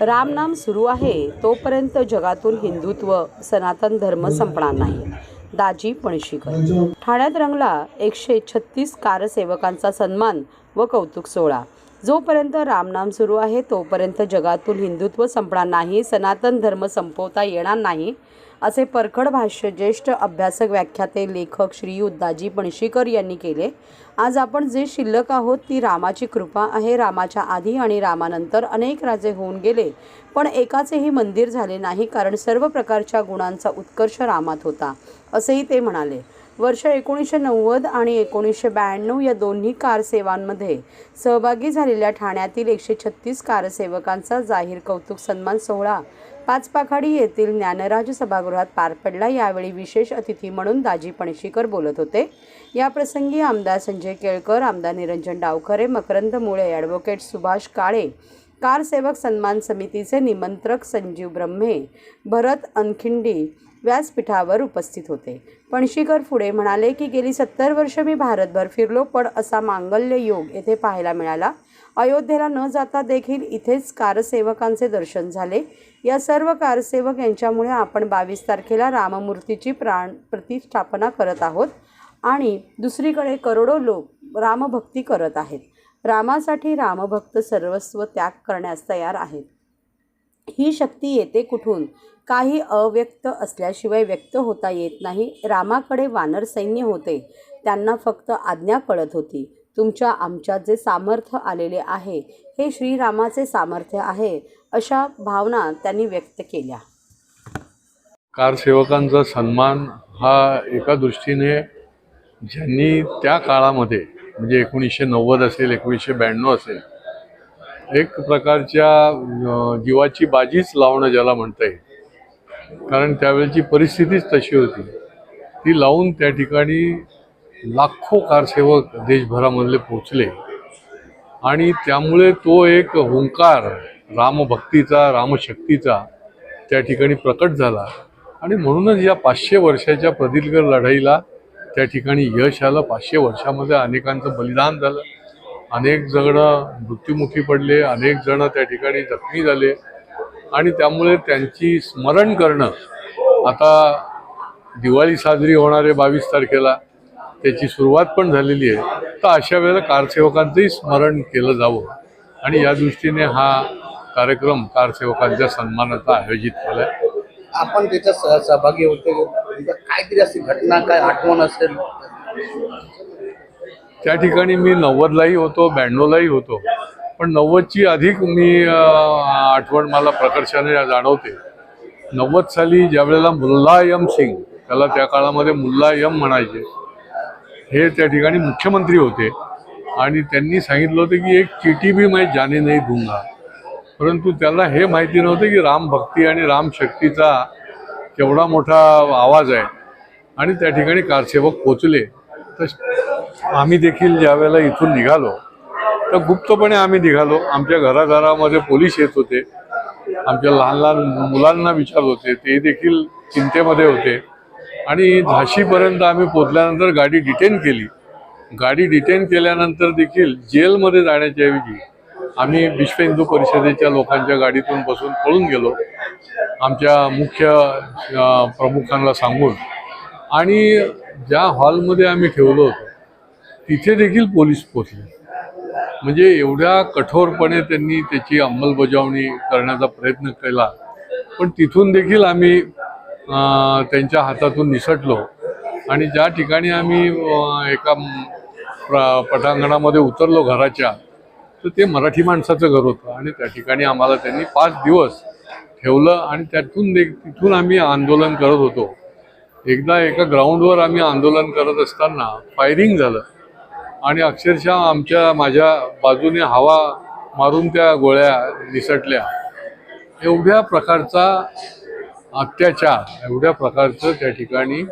रामनाम सुरू आहे तोपर्यंत जगातून हिंदुत्व सनातन धर्म संपणार नाही. दाजी पणशीकर. ठाण्यात रंगला एकशे छत्तीस कारसेवकांचा सन्मान व कौतुक सोहळा. जोपर्यंत रामनाम सुरू आहे तोपर्यंत जगातून हिंदुत्व संपणार नाही सनातन धर्म संपवता येणार नाही असे परखड भाष्य ज्येष्ठ अभ्यासक व्याख्याते लेखक श्रीयुत दाजी पणशीकर यांनी केले. आज आपण जे शिल्लक आहोत ती रामाची कृपा आहे. रामाच्या आधी आणि रामानंतर अनेक राजे होऊन गेले पण एकाचेही मंदिर झाले नाही कारण सर्व प्रकारच्या गुणांचा उत्कर्ष रामात होता असेही ते म्हणाले. वर्ष एकोणीसशे नव्वद आणि एकोणीसशे ब्याण्णव या दोन्ही कारसेवांमध्ये सहभागी झालेल्या ठाण्यातील एकशे छत्तीस कारसेवकांचा जाहीर कौतुक सन्मान सोहळा पाचपाखाडी येथील ज्ञानराज सभागृहात पार पडला. यावेळी विशेष अतिथी म्हणून दाजी पणशीकर बोलत होते. या प्रसंगी आमदार संजय केळकर आमदार निरंजन डावखरे मकरंद मुळे ॲडव्होकेट सुभाष काळे कारसेवक सन्मान समितीचे निमंत्रक संजीव ब्रह्मे भरत अनखिंडी व्यासपीठावर उपस्थित होते. पणशीकर पुढे म्हणाले की गेली सत्तर वर्ष मी भारतभर फिरलो पण असा मांगल्य योग येथे पाहायला मिळाला. अयोध्येला न जाता देखील इथेच कारसेवकांचे दर्शन झाले. या सर्व कारसेवक यांच्यामुळे आपण बावीस तारखेला राममूर्तीची प्राण प्रतिष्ठापना करत आहोत आणि दुसरीकडे करोडो लोक रामभक्ती करत आहेत. रामासाठी रामभक्त सर्वस्व त्याग करण्यास तयार आहेत. ही शक्ती येते कुठून? काही अव्यक्त असल्याशिवाय व्यक्त होता येत नाही. रामाकडे वानर सैन्य होते. त्यांना फक्त आज्ञा कळत होती. तुमच्या आमच्यात जे सामर्थ्य आलेले आहे हे श्रीरामाचे सामर्थ्य आहे अशा भावना त्यांनी व्यक्त केल्या. कारसेवकांचा सन्मान हा एका दृष्टीने ज्यांनी त्या काळामध्ये म्हणजे एकोणीसशे नव्वद असेल एकोणीसशे ब्याण्णव असेल. एक प्रकारच्या जीवाची बाजीच लावणं ज्याला म्हणता येईल. कारण त्यावेळेची परिस्थितीच तशी होती. ती लावून त्या ठिकाणी लाखो कारसेवक देशभरामधले पोचले आणि त्यामुळे तो एक हुंकार रामभक्तीचा रामशक्तीचा त्या ठिकाणी प्रकट झाला. आणि म्हणूनच या पाचशे वर्षाच्या प्रदीर्घ लढाईला त्या ठिकाणी यश आलं. पाचशे वर्षामध्ये अनेकांचं बलिदान झालं. अनेक जण मृत्युमुखी पडले. अनेक जण त्या ठिकाणी जखमी झाले. आणि त्यामुळे त्यांची स्मरण करणं. आता दिवाळी साजरी होणारे बावीस तारखेला. त्याची सुरुवात पण झालेली आहे. तर अशा वेळेला कारसेवकांचंही स्मरण केलं जावं. आणि या दृष्टीने हा कार्यक्रम कारसेवकांच्या सन्मानाचा आयोजित केला आहे आपण त्याच्यात सह- सहभागी होते म्हणजे काहीतरी अशी घटना काय आठवण असेल. त्या ठिकाणी मी नव्वदलाही होतो ब्याण्णवलाही होतो. पण नव्वदची अधिक मी आठवण मला प्रकर्षाने जाणवते. नव्वद साली ज्यावेळेला मुल्लायम सिंग त्याला त्या काळामध्ये मुल्लायम म्हणायचे हे त्या ठिकाणी मुख्यमंत्री होते. आणि त्यांनी सांगितलं होतं की एक चिठी बी मैं जाने नाही दूंगा. परंतु त्याला हे माहिती नव्हतं की रामभक्ती आणि रामशक्तीचा केवढा मोठा आवाज आहे. आणि त्या ठिकाणी कारसेवक पोचले. तर आम्ही देखील ज्यावेळेला इथून निघालो तर गुप्तपणे आम्ही निघालो. आमच्या घराघरामध्ये पोलीस येत होते. आमच्या लहान लहान मुलांना विचारत होते. ते देखील चिंतेमध्ये होते. आणि झाशीपर्यंत आम्ही पोचल्यानंतर गाडी डिटेन केली. गाडी डिटेन केल्यानंतर देखील जेलमध्ये जाण्याच्या ऐवजी आम्ही विश्व हिंदू परिषदेच्या लोकांच्या गाडीतून बसून पळून गेलो. आमच्या मुख्य प्रमुखांना सांगून. आणि ज्या हॉलमध्ये आम्ही ठेवलो होतो तिथे देखील पोलीस पोचले म्हणजे एवढ्या कठोरपणे त्यांनी त्याची अंमलबजावणी करण्याचा प्रयत्न केला. पण तिथून देखील आम्ही त्यांच्या हातातून निसटलो. आणि ज्या ठिकाणी आम्ही एका प्र- पटांगणामध्ये उतरलो घराच्या तर ते मराठी माणसाचं घर होतं. आणि त्या ठिकाणी आम्हाला त्यांनी पाच दिवस ठेवलं आणि त्यातून दे तिथून आम्ही आंदोलन करत होतो. एकदा एका ग्राउंडवर आम्ही आंदोलन करत असताना फायरिंग झालं. आणि अक्षरशः आमच्या माझ्या बाजूने हवा मारून त्या गोळ्या निसटल्या. एवढ्या प्रकारचा अत्याचार एवढ्या प्रकारचं त्या ठिकाणी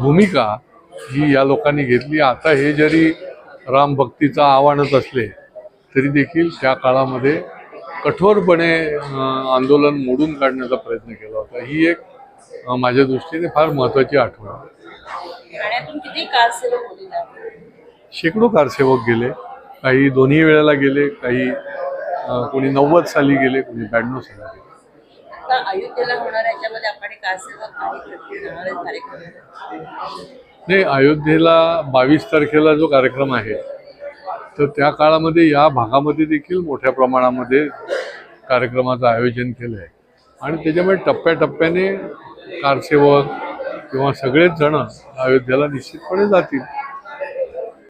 भूमिका ही या लोकांनी घेतली. आता हे जरी रामभक्तीचं आव्हानच असले तरी देखील त्या काळामध्ये कठोरपणे आंदोलन मोडून काढण्याचा प्रयत्न केला होता. ही एक माझ्या दृष्टीने फार महत्त्वाची आठवण आहे. शेकडो कारसेवक गेले. काही दोन्ही वेळेला गेले काही कोणी नव्वद साली गेले कोणी ब्याण्णव साली गेले. नाही अयोध्येला बावीस तारखेला जो कार्यक्रम आहे तर त्या काळामध्ये या भागामध्ये देखील मोठ्या प्रमाणामध्ये कार्यक्रमाचं आयोजन केलं आहे. आणि त्याच्यामुळे टप्प्याटप्प्याने कारसेवक किंवा सगळेच जण अयोध्येला निश्चितपणे जातील.